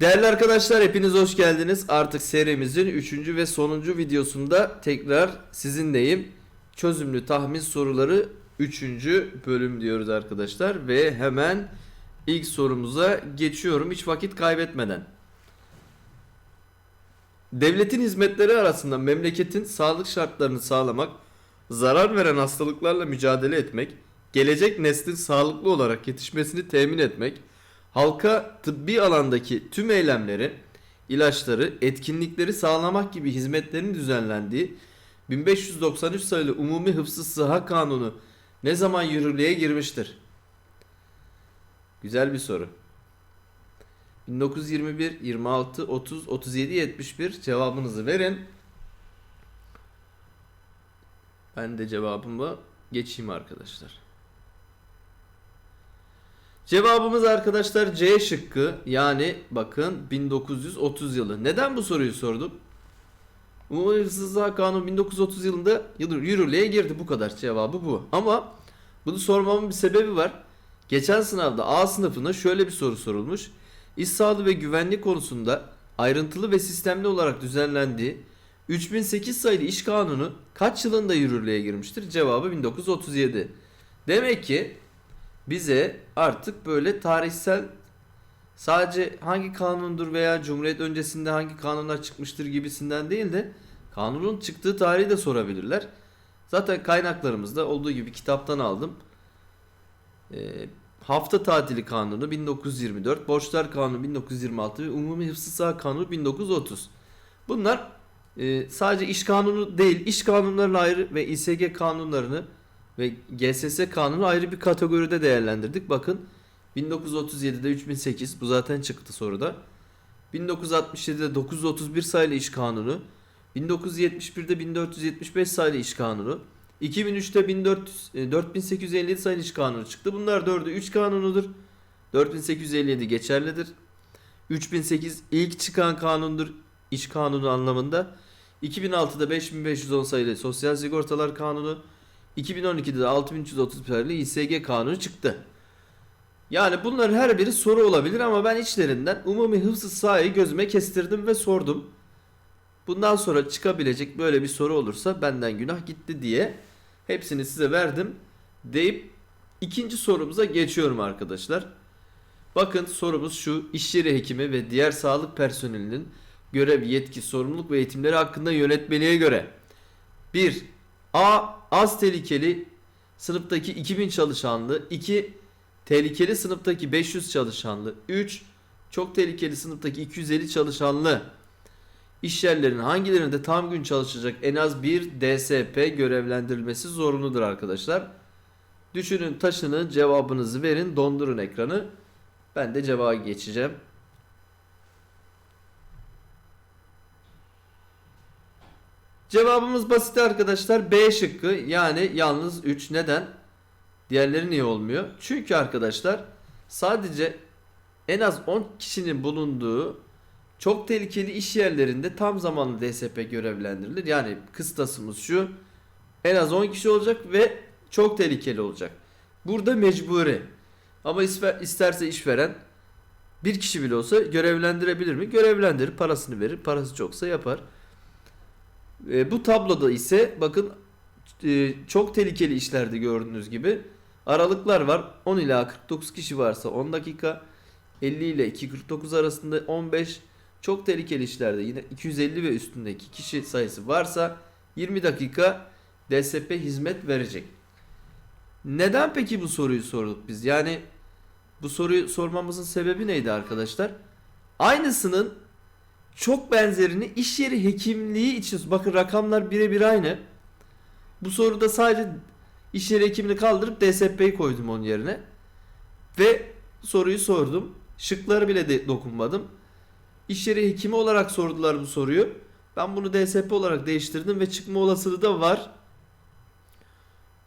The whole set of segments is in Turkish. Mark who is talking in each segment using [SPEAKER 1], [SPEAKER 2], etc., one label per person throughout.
[SPEAKER 1] Değerli arkadaşlar hepiniz hoş geldiniz. Artık serimizin 3. ve sonuncu videosunda tekrar sizinleyim. Çözümlü tahmin soruları 3. bölüm diyoruz arkadaşlar ve hemen ilk sorumuza geçiyorum hiç vakit kaybetmeden. Devletin hizmetleri arasında memleketin sağlık şartlarını sağlamak, zarar veren hastalıklarla mücadele etmek, gelecek neslin sağlıklı olarak yetişmesini temin etmek, halka tıbbi alandaki tüm eylemleri, ilaçları, etkinlikleri sağlamak gibi hizmetlerin düzenlendiği 1593 sayılı Umumi Hıfzı Sıha Kanunu ne zaman yürürlüğe girmiştir? Güzel bir soru. 1921, 26, 30, 37, 71 cevabınızı verin. Ben de cevabımı geçeyim arkadaşlar. Cevabımız arkadaşlar C şıkkı yani bakın 1930 yılı. Neden bu soruyu sordum? Umumi Hıfzı Kanunu 1930 yılında yürürlüğe girdi bu kadar cevabı bu. Ama bunu sormamın bir sebebi var. Geçen sınavda A sınıfına şöyle bir soru sorulmuş. İş sağlığı ve güvenlik konusunda ayrıntılı ve sistemli olarak düzenlendiği 3008 sayılı iş kanunu kaç yılında yürürlüğe girmiştir? Cevabı 1937. Demek ki bize artık böyle tarihsel sadece hangi kanundur veya Cumhuriyet öncesinde hangi kanunlar çıkmıştır gibisinden değil de kanunun çıktığı tarihi de sorabilirler. Zaten kaynaklarımızda olduğu gibi kitaptan aldım. Ee, hafta tatili kanunu 1924, borçlar kanunu 1926 ve umumi hıfzı saha kanunu 1930. Bunlar e, sadece iş kanunu değil, iş kanunlarını ayrı ve İSG kanunlarını ve GSS kanunu ayrı bir kategoride değerlendirdik. Bakın 1937'de 3008 bu zaten çıktı soruda. 1967'de 931 sayılı iş kanunu, 1971'de 1475 sayılı iş kanunu, 2003'te 1400, e, 4857 sayılı iş kanunu çıktı. Bunlar dördü 3 kanunudur. 4857 geçerlidir. 3008 ilk çıkan kanundur iş kanunu anlamında. 2006'da 5510 sayılı Sosyal Sigortalar Kanunu, 2012'de de 6330 sayılı İSG kanunu çıktı. Yani bunların her biri soru olabilir ama ben içlerinden umumi hıfzı sahayı gözüme kestirdim ve sordum. Bundan sonra çıkabilecek böyle bir soru olursa benden günah gitti diye hepsini size verdim deyip ikinci sorumuza geçiyorum arkadaşlar. Bakın sorumuz şu iş yeri hekimi ve diğer sağlık personelinin görev, yetki, sorumluluk ve eğitimleri hakkında yönetmeliğe göre 1. A. Az tehlikeli sınıftaki 2000 çalışanlı 2. Tehlikeli sınıftaki 500 çalışanlı 3. Çok tehlikeli sınıftaki 250 çalışanlı İş yerlerinin hangilerinde tam gün çalışacak en az bir DSP görevlendirilmesi zorunludur arkadaşlar. Düşünün taşının cevabınızı verin dondurun ekranı. Ben de cevaba geçeceğim. Cevabımız basit arkadaşlar. B şıkkı yani yalnız 3. Neden? Diğerleri niye olmuyor? Çünkü arkadaşlar sadece en az 10 kişinin bulunduğu çok tehlikeli iş yerlerinde tam zamanlı DSP görevlendirilir. Yani kıstasımız şu. En az 10 kişi olacak ve çok tehlikeli olacak. Burada mecburi. Ama isterse işveren bir kişi bile olsa görevlendirebilir mi? Görevlendirir, parasını verir. Parası çoksa yapar. E, bu tabloda ise bakın e, çok tehlikeli işlerde gördüğünüz gibi aralıklar var. 10 ila 49 kişi varsa 10 dakika, 50 ile 2.49 arasında 15 çok tehlikeli işlerde yine 250 ve üstündeki kişi sayısı varsa 20 dakika DSP hizmet verecek. Neden peki bu soruyu sorduk biz? Yani bu soruyu sormamızın sebebi neydi arkadaşlar? Aynısının çok benzerini iş yeri hekimliği için bakın rakamlar birebir aynı. Bu soruda sadece iş yeri hekimini kaldırıp DSP'yi koydum onun yerine. Ve soruyu sordum. Şıkları bile de dokunmadım. İş yeri hekimi olarak sordular bu soruyu. Ben bunu DSP olarak değiştirdim ve çıkma olasılığı da var.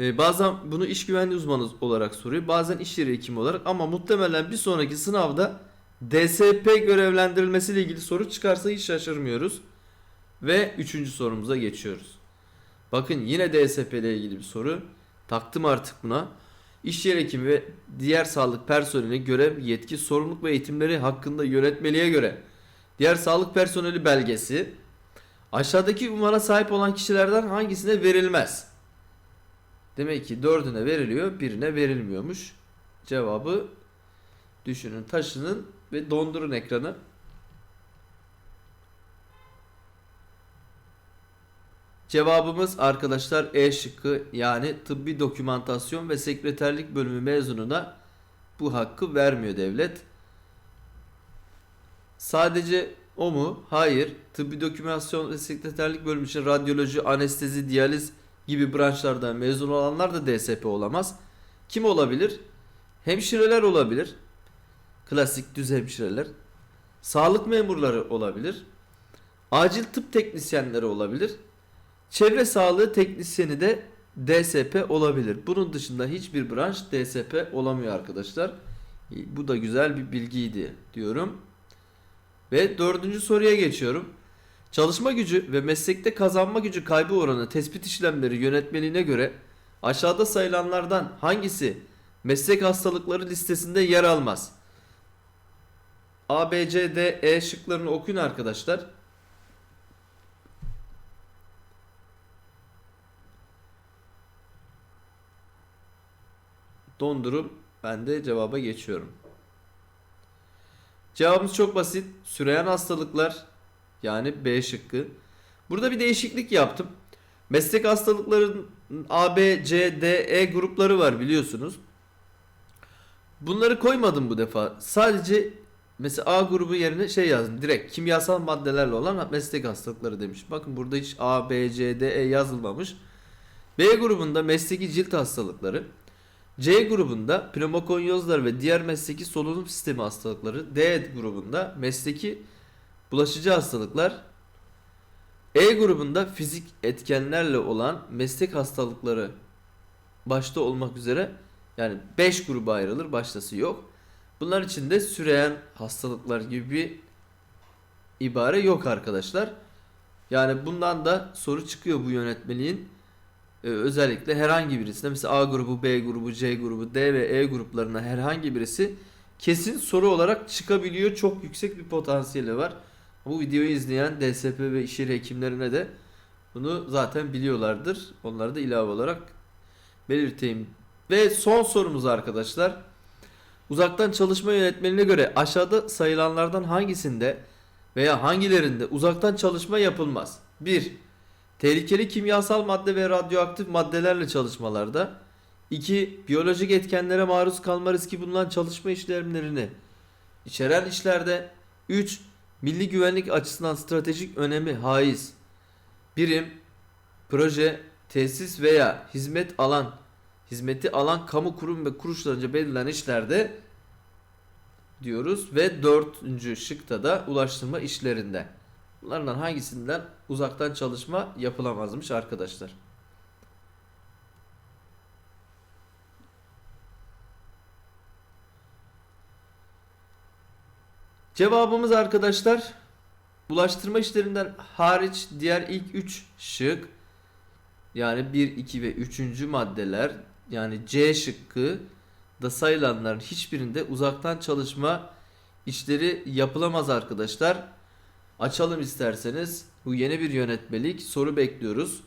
[SPEAKER 1] Ee, bazen bunu iş güvenliği uzmanı olarak soruyor. Bazen iş yeri hekimi olarak ama muhtemelen bir sonraki sınavda DSP görevlendirilmesiyle ilgili soru çıkarsa hiç şaşırmıyoruz. Ve üçüncü sorumuza geçiyoruz. Bakın yine DSP ile ilgili bir soru. Taktım artık buna. iş yer hekimi ve diğer sağlık personeli görev, yetki, sorumluluk ve eğitimleri hakkında yönetmeliğe göre diğer sağlık personeli belgesi aşağıdaki ünvana sahip olan kişilerden hangisine verilmez? Demek ki dördüne veriliyor, birine verilmiyormuş. Cevabı düşünün, taşının ve dondurun ekranı. Cevabımız arkadaşlar E şıkkı yani tıbbi dokümantasyon ve sekreterlik bölümü mezununa bu hakkı vermiyor devlet. Sadece o mu? Hayır. Tıbbi dokümantasyon ve sekreterlik bölümü için radyoloji, anestezi, diyaliz gibi branşlardan mezun olanlar da DSP olamaz. Kim olabilir? Hemşireler olabilir. Klasik düz hemşireler. Sağlık memurları olabilir. Acil tıp teknisyenleri olabilir. Çevre sağlığı teknisyeni de DSP olabilir. Bunun dışında hiçbir branş DSP olamıyor arkadaşlar. Bu da güzel bir bilgiydi diyorum. Ve dördüncü soruya geçiyorum. Çalışma gücü ve meslekte kazanma gücü kaybı oranı tespit işlemleri yönetmeliğine göre aşağıda sayılanlardan hangisi meslek hastalıkları listesinde yer almaz? A, B, C, D, E şıklarını okuyun arkadaşlar. Dondurup ben de cevaba geçiyorum. Cevabımız çok basit. Süreyen hastalıklar yani B şıkkı. Burada bir değişiklik yaptım. Meslek hastalıkların A, B, C, D, E grupları var biliyorsunuz. Bunları koymadım bu defa. Sadece mesela A grubu yerine şey yazdım. Direkt kimyasal maddelerle olan meslek hastalıkları demiş. Bakın burada hiç A, B, C, D, E yazılmamış. B grubunda mesleki cilt hastalıkları. C grubunda pneumokonyozlar ve diğer mesleki solunum sistemi hastalıkları. D grubunda mesleki bulaşıcı hastalıklar. E grubunda fizik etkenlerle olan meslek hastalıkları başta olmak üzere yani 5 gruba ayrılır baştası yok. Bunlar içinde süreyen hastalıklar gibi bir ibare yok arkadaşlar. Yani bundan da soru çıkıyor bu yönetmeliğin ee, özellikle herhangi birisine mesela A grubu, B grubu, C grubu, D ve E gruplarına herhangi birisi kesin soru olarak çıkabiliyor. Çok yüksek bir potansiyeli var. Bu videoyu izleyen DSP ve iş yeri hekimlerine de bunu zaten biliyorlardır. Onları da ilave olarak belirteyim. Ve son sorumuz arkadaşlar. Uzaktan çalışma yönetmeliğine göre aşağıda sayılanlardan hangisinde veya hangilerinde uzaktan çalışma yapılmaz? 1. Tehlikeli kimyasal madde ve radyoaktif maddelerle çalışmalarda. 2. Biyolojik etkenlere maruz kalma riski bulunan çalışma işlemlerini içeren işlerde. 3. Milli güvenlik açısından stratejik önemi haiz. Birim, proje, tesis veya hizmet alan, hizmeti alan kamu kurum ve kuruluşlarınca belirlenen işlerde diyoruz ve dördüncü şıkta da ulaştırma işlerinde. Bunlardan hangisinden uzaktan çalışma yapılamazmış arkadaşlar? Cevabımız arkadaşlar ulaştırma işlerinden hariç diğer ilk 3 şık yani 1, 2 ve 3. maddeler yani C şıkkı da sayılanların hiçbirinde uzaktan çalışma işleri yapılamaz arkadaşlar. Açalım isterseniz. Bu yeni bir yönetmelik. Soru bekliyoruz.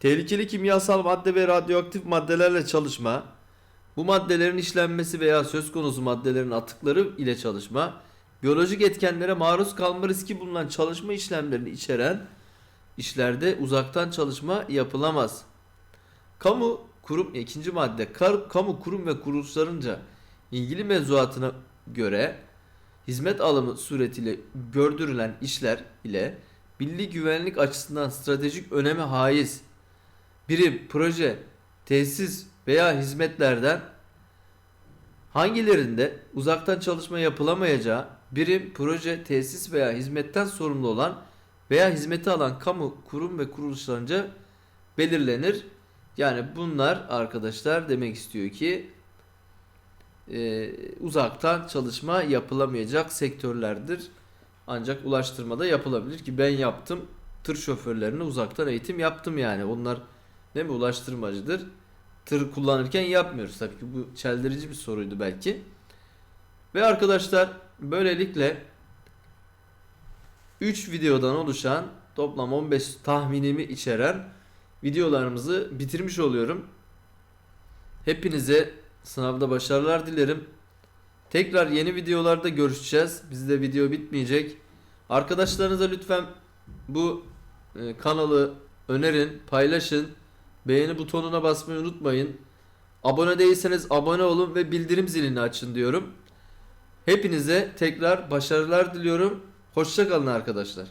[SPEAKER 1] Tehlikeli kimyasal madde ve radyoaktif maddelerle çalışma. Bu maddelerin işlenmesi veya söz konusu maddelerin atıkları ile çalışma. Biyolojik etkenlere maruz kalma riski bulunan çalışma işlemlerini içeren işlerde uzaktan çalışma yapılamaz. Kamu kurum ikinci madde kar, kamu kurum ve kuruluşlarınca ilgili mevzuatına göre hizmet alımı suretiyle gördürülen işler ile milli güvenlik açısından stratejik öneme haiz birim, proje, tesis veya hizmetlerden hangilerinde uzaktan çalışma yapılamayacağı birim, proje, tesis veya hizmetten sorumlu olan veya hizmeti alan kamu, kurum ve kuruluşlarınca belirlenir. Yani bunlar arkadaşlar demek istiyor ki e, uzaktan çalışma yapılamayacak sektörlerdir. Ancak ulaştırmada yapılabilir ki ben yaptım. Tır şoförlerine uzaktan eğitim yaptım yani. Onlar değil mi ulaştırmacıdır. tır kullanırken yapmıyoruz. Tabii ki bu çeldirici bir soruydu belki. Ve arkadaşlar böylelikle 3 videodan oluşan toplam 15 tahminimi içeren videolarımızı bitirmiş oluyorum. Hepinize sınavda başarılar dilerim. Tekrar yeni videolarda görüşeceğiz. Bizde video bitmeyecek. Arkadaşlarınıza lütfen bu e, kanalı önerin, paylaşın. Beğeni butonuna basmayı unutmayın. Abone değilseniz abone olun ve bildirim zilini açın diyorum. Hepinize tekrar başarılar diliyorum. Hoşçakalın arkadaşlar.